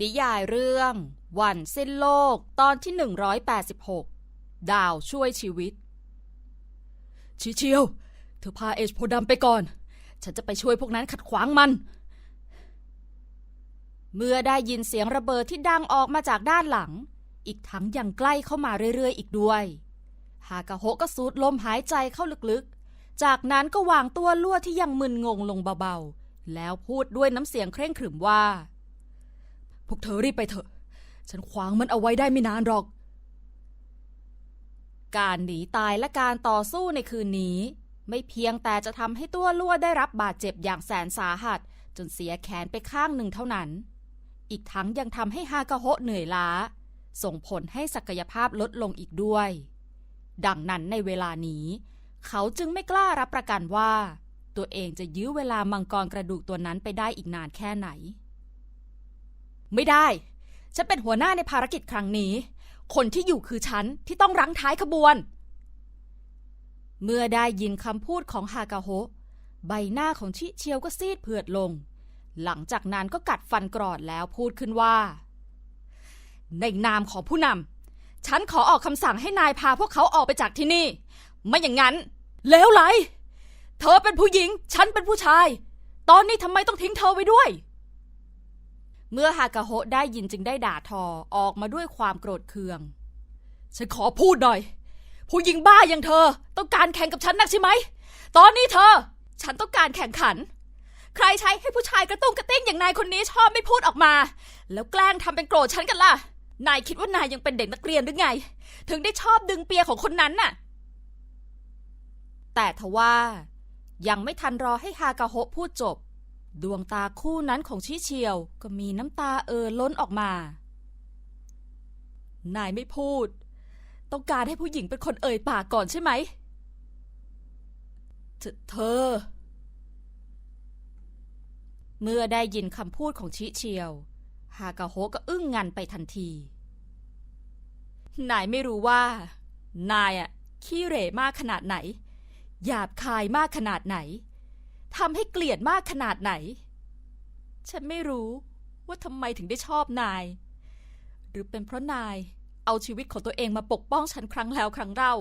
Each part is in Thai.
นิยายเรื่อง วันสิ้นโลกตอนที่ 186 ดาวช่วยชีวิต ชิเชียว เธอพาเอชโพดำไปก่อน ฉันจะไปช่วยพวกนั้นขัดขวางมัน เมื่อได้ยินเสียงระเบิดที่ดังออกมาจากด้านหลัง อีกทั้งยังใกล้เข้ามาเรื่อย ๆ อีกด้วย ฮากาโฮก็สูดลมหายใจเข้าลึกๆ จากนั้นก็วางตัวลวดที่ยังมึนงงลงเบาๆ แล้วพูดด้วยน้ำเสียงเคร่งขรึมว่า วกเธอรีบไปเถอะ ฉันขวางมันเอาไว้ได้ไม่นานหรอก การหนีตายและการต่อสู้ในคืนนี้ ไม่เพียงแต่จะทำให้ตัวลั่วได้รับบาดเจ็บอย่างแสนสาหัส จนเสียแขนไปข้างหนึ่งเท่านั้น อีกทั้งยังทำให้ฮากาโฮะเหนื่อยล้า ส่งผลให้ศักยภาพลดลงอีกด้วย ดังนั้นในเวลานี้ เขาจึงไม่กล้ารับประกันว่า ตัวเองจะยื้อเวลามังกรกระดูกตัวนั้นไปได้อีกนานแค่ไหน ไม่ได้ ฉันเป็นหัวหน้าในภารกิจครั้งนี้ คนที่อยู่คือฉันที่ต้องรั้งท้ายขบวน เมื่อได้ยินคำพูดของฮากาโฮใบหน้าของชิเชียวก็ซีดเผือดลง หลังจากนั้นก็กัดฟันกรอดแล้วพูดขึ้นว่า ในนามของผู้นำฉันขอออกคำสั่งให้นายพาพวกเขาออกไปจากที่นี่ ไม่อย่างนั้น แล้วไหลเธอเป็นผู้หญิง ฉันเป็นผู้ชาย ตอนนี้ทำไมต้องทิ้งเธอไว้ด้วย เมื่อฮากาโฮะได้ยินจึงได้ด่าทอออกมาด้วยความโกรธเคือง ฉันขอพูดหน่อย ผู้หญิงบ้าอย่างเธอ ต้องการแข่งกับฉันนักใช่ไหม ตอนนี้เธอ ฉันต้องการแข่งขัน ใครใช้ให้ผู้ชายกระตุ้งกระติ้งอย่างนายคนนี้ชอบไม่พูดออกมา แล้วแกล้งทำเป็นโกรธฉันกันล่ะ นายคิดว่านายยังเป็นเด็กนักเรียนหรือไง ถึงได้ชอบดึงเปียของคนนั้นน่ะ แต่ทว่ายังไม่ทันรอให้ฮากาโฮะพูดจบ ดวงตาคู่นั้นของชิเชียวก็มีน้ำตาเอ่อล้นออกมา นายไม่พูด ต้องการให้ผู้หญิงเป็นคนเอ่ยปากก่อนใช่ไหม เธอ เมื่อได้ยินคำพูดของชิเชียว ฮากาโฮก็อึ้งงันไปทันที นายไม่รู้ว่า นายอะขี้เหร่มากขนาดไหน หยาบคายมากขนาดไหน ทำให้เกลียดมากขนาดไหน ฉันไม่รู้ว่าทำไมถึงได้ชอบนาย หรือเป็นเพราะนายเอาชีวิตของตัวเองมาปกป้องฉันครั้งแล้วครั้งเล่า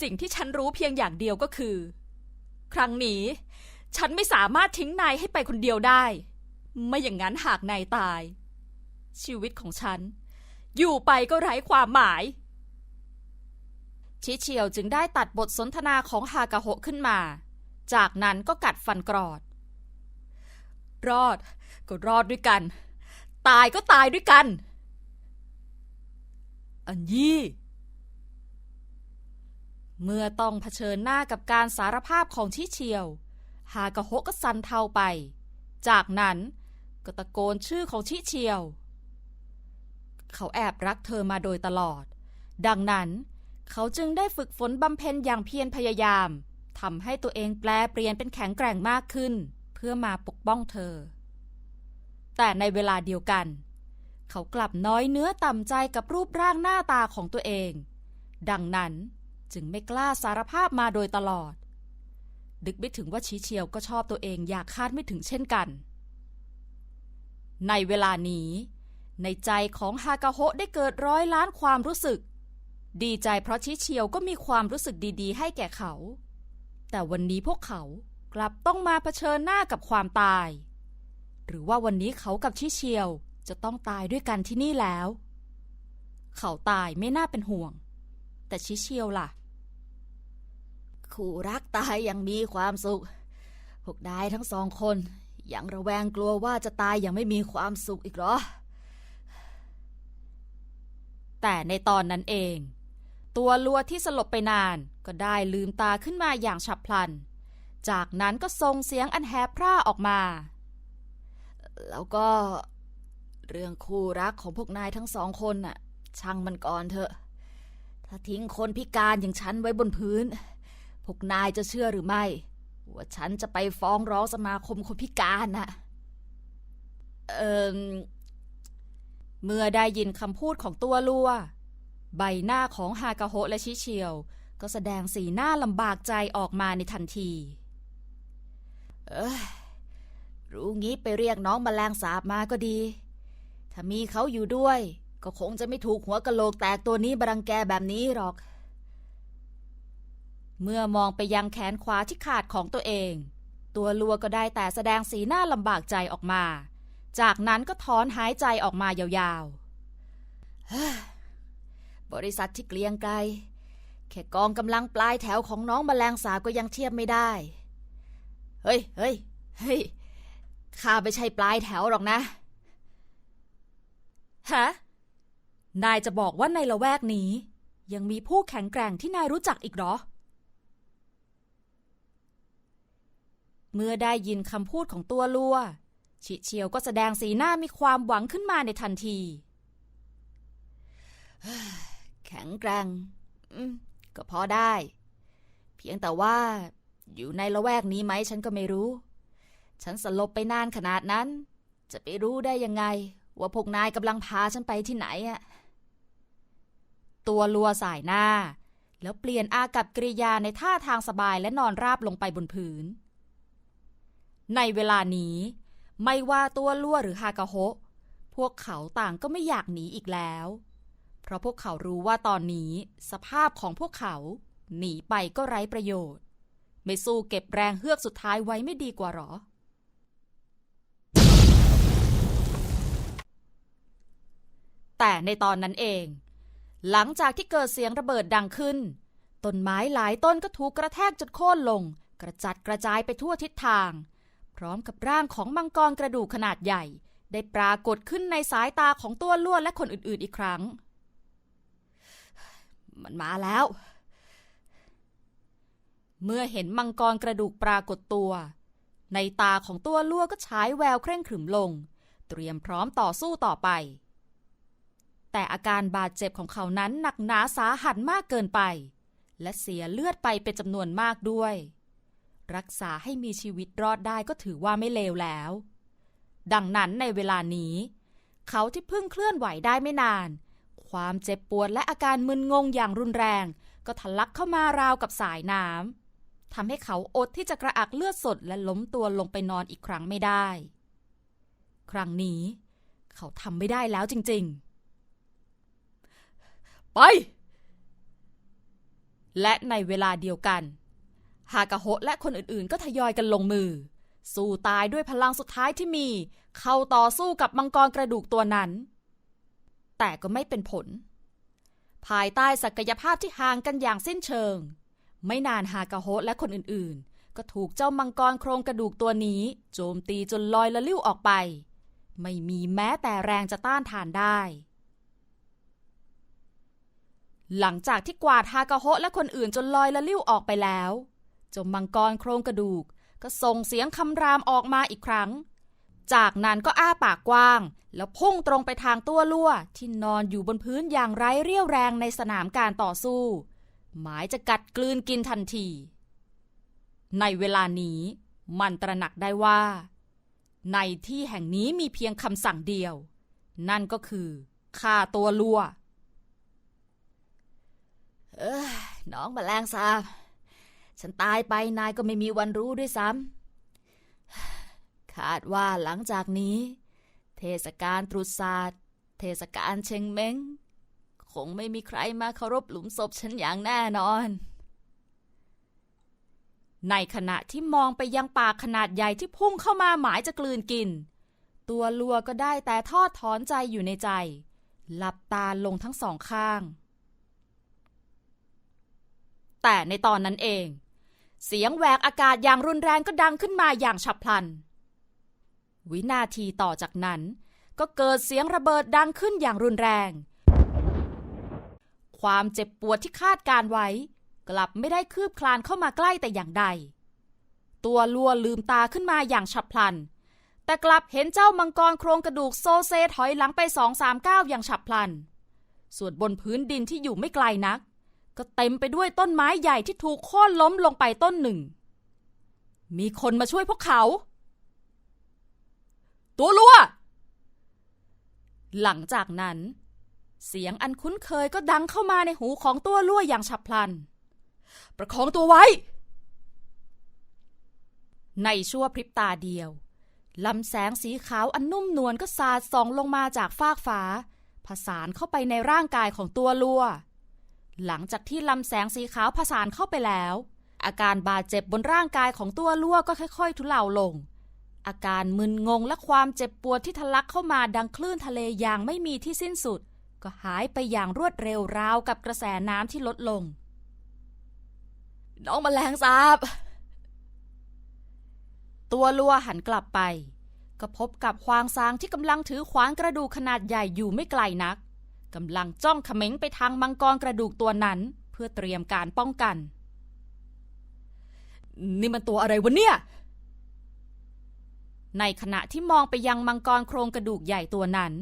สิ่งที่ฉันรู้เพียงอย่างเดียวก็คือ ครั้งนี้ ฉันไม่สามารถทิ้งนายให้ไปคนเดียวได้ ไม่อย่างนั้นหากนายตาย ชีวิตของฉัน อยู่ไปก็ไร้ความหมาย ชิเชียวจึงได้ตัดบทสนทนาของฮากาโฮะขึ้นมา จากนั้นก็กัดฟันกรอด รอดก็รอดด้วยกัน ตายก็ตายด้วยกัน อันยี่ เมื่อต้องเผชิญหน้ากับการสารภาพของชิเชียว ฮากาโฮก็สันเทาไป จากนั้นก็ตะโกนชื่อของชิเชียว เขาแอบรักเธอมาโดยตลอด ดังนั้นเขาจึงได้ฝึกฝนบำเพ็ญอย่างเพียรพยายาม ทำให้ตัวเองแปลเปลี่ยนเป็นแข็งแกร่งมากขึ้น เพื่อมาปกป้องเธอ แต่ในเวลาเดียวกัน เขากลับน้อยเนื้อต่ำใจกับรูปร่างหน้าตาของตัวเอง ดังนั้นจึงไม่กล้าสารภาพมาโดยตลอด ดึกไม่ถึงว่าชีเชียวก็ชอบตัวเองอยากคาดไม่ถึงเช่นกัน ในเวลานี้ ในใจของฮากาโฮได้เกิดร้อยล้านความรู้สึกดีใจเพราะชิเชียวก็มีความรู้สึกดีๆ ให้แก่เขา แต่วันนี้พวกเขากลับต้องมาเผชิญหน้ากับความตาย หรือว่าวันนี้เขากับชิเชียวจะต้องตายด้วยกันที่นี่แล้ว เขาตายไม่น่าเป็นห่วง แต่ชิเชียวล่ะ คู่รักตายอย่างมีความสุข พวกนายทั้งสองคนยังระแวงกลัวว่าจะตายอย่างไม่มีความสุขอีกเหรอ แต่ในตอนนั้นเอง ตัวลัวที่สลบไปนาน ก็ได้ลืมตาขึ้นมาอย่างฉับพลัน จากนั้นก็ส่งเสียงอันแหบพร่าออกมา แล้วก็ เรื่องคู่รักของพวกนายทั้งสองคนน่ะ ช่างมันก่อนเถอะ ถ้าทิ้งคนพิการอย่างฉันไว้บนพื้น พวกนายจะเชื่อหรือไม่ ว่าฉันจะไปฟ้องร้องสมาคมคนพิการน่ะ เอ่อเมื่อได้ยินคำพูดของตัวลัว ใบหน้าของฮากาโฮะและชิเชียว ก็แสดงสีหน้าลำบากใจออกมาในทันที เอ้ยรู้งี้ไปเรียกน้องมแมลงสาบมาก็ดี ถ้ามีเขาอยู่ด้วย ก็คงจะไม่ถูกหัวกะโหลกแตกตัวนี้บรังแกแบบนี้หรอก เมื่อมองไปยังแขนขวาที่ขาดของตัวเอง ตัวลัวก็ได้แต่แสดงสีหน้าลำบากใจออกมา จากนั้นก็ถอนหายใจออกมายาวๆ บริษัทที่เกลียงไกลแค่กองกำลังปลายแถวของน้องแมลงสาบก็ยังเทียบไม่ได้ เฮ้ยเฮ้ยเฮ้ยข้าไม่ใช่ปลายแถวหรอกนะฮะนายจะบอกว่าในละแวกนี้ ยังมีผู้แข็งแกร่งที่นายรู้จักอีกหรอ เมื่อได้ยินคำพูดของตัวลัว ชิเชียวก็แสดงสีหน้ามีความหวังขึ้นมาในทันที แข็งแกร่งก็พอได้ เพียงแต่ว่า อยู่ในละแวกนี้ไหมฉันก็ไม่รู้ ฉันสลบไปนานขนาดนั้น จะไปรู้ได้ยังไง ว่าพวกนายกำลังพาฉันไปที่ไหนอะตัวลัวสายหน้า แล้วเปลี่ยนอากับกริยาในท่าทางสบายและนอนราบลงไปบนพื้น ในเวลานี้ ไม่ว่าตัวลัวหรือฮากาโฮะพวกเขาต่างก็ไม่อยากหนีอีกแล้ว เพราะพวกเขารู้ว่าตอนนี้สภาพของพวกเขา หนีไปก็ไร้ประโยชน์ ไม่สู้เก็บแรงเฮือกสุดท้ายไว้ไม่ดีกว่าหรอ แต่ในตอนนั้นเอง หลังจากที่เกิดเสียงระเบิดดังขึ้น ต้นไม้หลายต้นก็ถูกกระแทกจนโค่นลง กระจัดกระจายไปทั่วทิศทาง พร้อมกับร่างของมังกรกระดูกขนาดใหญ่ ได้ปรากฏขึ้นในสายตาของตัวล้วนและคนอื่นๆอีกครั้ง มันมาแล้ว เมื่อเห็นมังกรกระดูกปรากฏตัว ในตาของตัวลั่วก็ฉายแววเคร่งขรึมลง เตรียมพร้อมต่อสู้ต่อไป แต่อาการบาดเจ็บของเขานั้นหนักหนาสาหัสมากเกินไป และเสียเลือดไปเป็นจำนวนมากด้วย รักษาให้มีชีวิตรอดได้ก็ถือว่าไม่เลวแล้ว ดังนั้นในเวลานี้ เขาที่เพิ่งเคลื่อนไหวได้ไม่นาน ความเจ็บปวดและอาการมึนงงอย่างรุนแรง ก็ทะลักเข้ามาราวกับสายน้ำทำให้เขาอดที่จะกระอักเลือดสดและล้มตัวลงไปนอนอีกครั้งไม่ได้ ครั้งนี้ เขาทำไม่ได้แล้วจริงๆ ไป และในเวลาเดียวกัน ฮากาโฮะและคนอื่นๆ ก็ทยอยกันลงมือ สู้ตายด้วยพลังสุดท้ายที่มี เข้าต่อสู้กับมังกรกระดูกตัวนั้น แต่ก็ไม่เป็นผล ภายใต้ศักยภาพที่ห่างกันอย่างสิ้นเชิง ไม่นานฮากาโฮะและคนอื่นๆ ก็ถูกเจ้ามังกรโครงกระดูกตัวนี้ โจมตีจนลอยละลิ้วออกไป ไม่มีแม้แต่แรงจะต้านทานได้ หลังจากที่กวาดฮากาโฮะและคนอื่นจนลอยละลิ้วออกไปแล้วเจ้ามังกรโครงกระดูกก็ส่งเสียงคำรามออกมาอีกครั้ง จากนั้นก็อ้าปากกว้าง แล้วพุ่งตรงไปทางตัวลั่ว ที่นอนอยู่บนพื้นอย่างไร้เรี่ยวแรงในสนามการต่อสู้ หมายจะกัดกลืนกินทันที ในเวลานี้มันตระหนักได้ว่า ในที่แห่งนี้มีเพียงคำสั่งเดียว นั่นก็คือฆ่าตัวลัวเออน้องแมลงสาบฉันตายไปนายก็ไม่มีวันรู้ด้วยซ้ำ คาดว่าหลังจากนี้ เทศกาลตรุษศาสตร์ เทศกาลเชงเม้ง คงไม่มีใครมาเคารพหลุมศพฉันอย่างแน่นอน ในขณะที่มองไปยังปากขนาดใหญ่ที่พุ่งเข้ามาหมายจะกลืนกิน ตัวลัวก็ได้แต่ทอดถอนใจอยู่ในใจ หลับตาลงทั้งสองข้าง แต่ในตอนนั้นเองเสียงแหวกอากาศอย่างรุนแรงก็ดังขึ้นมาอย่างฉับพลัน วินาทีต่อจากนั้น ก็เกิดเสียงระเบิดดังขึ้นอย่างรุนแรง ความเจ็บปวดที่คาดการไว้ กลับไม่ได้คืบคลานเข้ามาใกล้แต่อย่างใด ตัวลัวลืมตาขึ้นมาอย่างฉับพลัน แต่กลับเห็นเจ้ามังกรโครงกระดูกโซเซถอยหลังไปสองสามก้าวอย่างฉับพลัน ส่วนบนพื้นดินที่อยู่ไม่ไกลนัก ก็เต็มไปด้วยต้นไม้ใหญ่ที่ถูกโค่นล้มลงไปต้นหนึ่ง มีคนมาช่วยพวกเขา ตัวลัว หลังจากนั้น เสียงอันคุ้นเคยก็ดังเข้ามาในหูของตัวลัวอย่างฉับพลัน ประคองตัวไว้ ในชั่วพริบตาเดียวลำแสงสีขาวอันนุ่มนวลก็สาดส่องลงมาจากฟากฟ้า ผสานเข้าไปในร่างกายของตัวลัว หลังจากที่ลำแสงสีขาวผสานเข้าไปแล้ว อาการบาดเจ็บบนร่างกายของตัวลัวก็ค่อย ๆ ทุเลาลง อาการมึนงงและความเจ็บปวดที่ทะลักเข้ามาดังคลื่นทะเลอย่างไม่มีที่สิ้นสุด ก็หายไปอย่างรวดเร็วราวกับกระแสน้ำที่ลดลง น้องมแมลงสาบ ตัวลัวหันกลับไป ก็พบกับควางซางที่กำลังถือขวานกระดูกขนาดใหญ่อยู่ไม่ไกลนักกำลังจ้องเขม็งไปทางมังกรกระดูกตัวนั้น เพื่อเตรียมการป้องกัน นี่มันตัวอะไรวะเนี่ย ในขณะที่มองไปยังมังกรโครงกระดูกใหญ่ตัวนั้น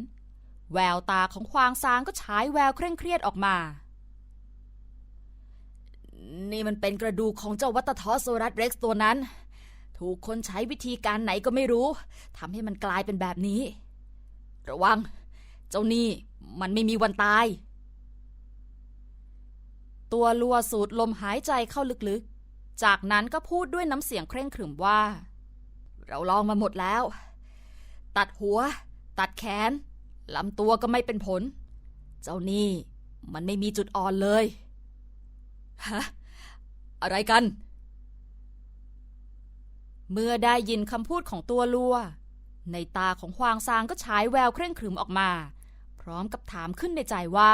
แววตาของควางซางก็ฉายแววเคร่งเครียดออกมา นี่มันเป็นกระดูกของเจ้าวัตทอสโซรัสเร็กซ์ตัวนั้น ถูกคนใช้วิธีการไหนก็ไม่รู้ทำให้มันกลายเป็นแบบนี้ ระวัง เจ้านี่มันไม่มีวันตาย ตัวลัวสูดลมหายใจเข้าลึกๆ จากนั้นก็พูดด้วยน้ำเสียงเคร่งขรึมว่า เราลองมาหมดแล้ว ตัดหัว ตัดแขนลำตัวก็ไม่เป็นผล เจ้านี่ มันไม่มีจุดอ่อนเลย ฮะ อะไรกัน เมื่อได้ยินคำพูดของตัวลัว ในตาของควางซางก็ฉายแววเคร่งขรึมออกมา พร้อมกับถามขึ้นในใจว่า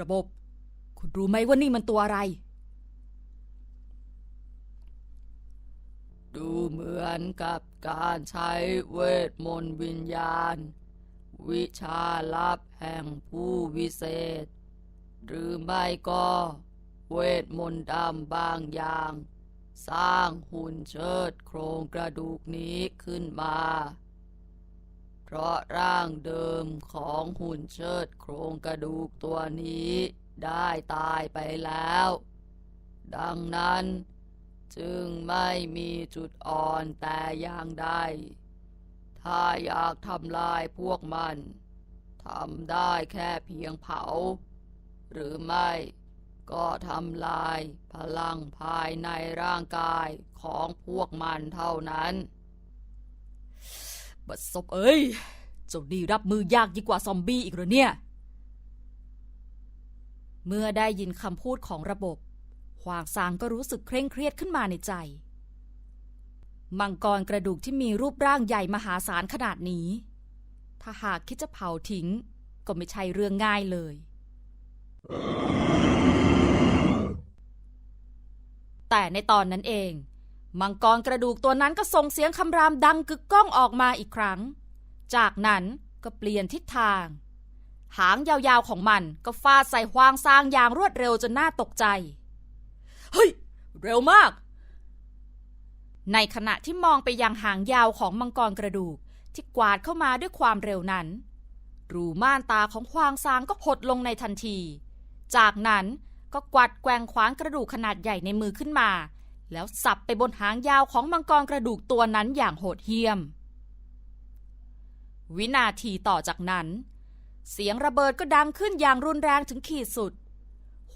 ระบบ คุณรู้ไหมว่านี่มันตัวอะไร ดูเหมือนกับการใช้เวทมนต์วิญญาณ วิชาลับแห่งผู้วิเศษ หรือไม่ก็เวทมนต์ดำบางอย่าง สร้างหุ่นเชิดโครงกระดูกนี้ขึ้นมา เพราะร่างเดิมของหุ่นเชิดโครงกระดูกตัวนี้ได้ตายไปแล้ว ดังนั้น จึงไม่มีจุดอ่อนแต่อย่างใด ถ้าอยากทำลายพวกมัน ทำได้แค่เพียงเผา หรือไม่ก็ทำลายพลังภายในร่างกายของพวกมันเท่านั้น บัดซบเอ้ยเจ้าดีรับมือยากยิ่งกว่าซอมบี้อีกหรอเนี่ย เมื่อได้ยินคำพูดของระบบ ควางซางก็รู้สึกเคร่งเครียดขึ้นมาในใจ มังกรกระดูกที่มีรูปร่างใหญ่มหาศาลขนาดนี้ ถ้าหากคิดจะเผาทิ้ง ก็ไม่ใช่เรื่องง่ายเลย แต่ในตอนนั้นเอง มังกรกระดูกตัวนั้นก็ส่งเสียงคำรามดังกึกก้องออกมาอีกครั้ง จากนั้นก็เปลี่ยนทิศทางหางยาวๆของมันก็ฟาดใส่ควางซางอย่างรวดเร็วจนน่าตกใจ เฮ้ย เร็วมาก ในขณะที่มองไปยังหางยาวของมังกรกระดูกที่กวาดเข้ามาด้วยความเร็วนั้น รูม่านตาของควางซางก็หดลงในทันที จากนั้นก็กวัดแกว่งขวานกระดูกขนาดใหญ่ในมือขึ้นมา แล้วสับไปบนหางยาวของมังกรกระดูกตัวนั้นอย่างโหดเหี้ยม วินาทีต่อจากนั้น เสียงระเบิดก็ดังขึ้นอย่างรุนแรงถึงขีดสุด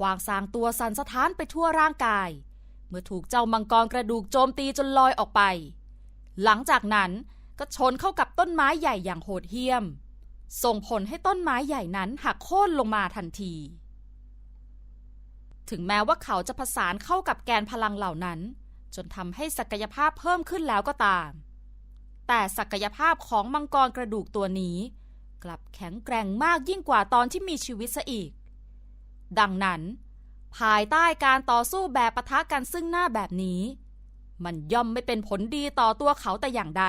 ควางซางตัวสั่นสะท้านไปทั่วร่างกาย เมื่อถูกเจ้ามังกรกระดูกโจมตีจนลอยออกไป หลังจากนั้นก็ชนเข้ากับต้นไม้ใหญ่อย่างโหดเหี้ยม ส่งผลให้ต้นไม้ใหญ่นั้นหักโค่นลงมาทันที ถึงแม้ว่าเขาจะผสานเข้ากับแกนพลังเหล่านั้น จนทำให้ศักยภาพเพิ่มขึ้นแล้วก็ตาม แต่ศักยภาพของมังกรกระดูกตัวนี้ กลับแข็งแกร่งมากยิ่งกว่าตอนที่มีชีวิตซะอีก ดังนั้น ภายใต้การต่อสู้แบบปะทะกันซึ่งหน้าแบบนี้ มันย่อมไม่เป็นผลดีต่อตัวเขาแต่อย่างใด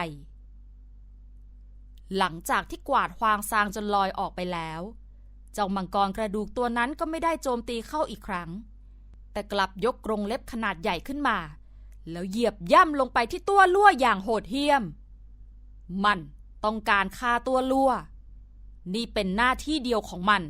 หลังจากที่กวาดควางซางจนลอยออกไปแล้ว เจ้ามังกรกระดูกตัวนั้นก็ไม่ได้โจมตีเข้าอีกครั้ง แต่กลับยกกรงเล็บขนาดใหญ่ขึ้นมา แล้วเหยียบย่ำลงไปที่ตัวลั่วอย่างโหดเหี้ยม มันต้องการฆ่าตัวลั่ว นี่เป็นหน้าที่เดียวของมัน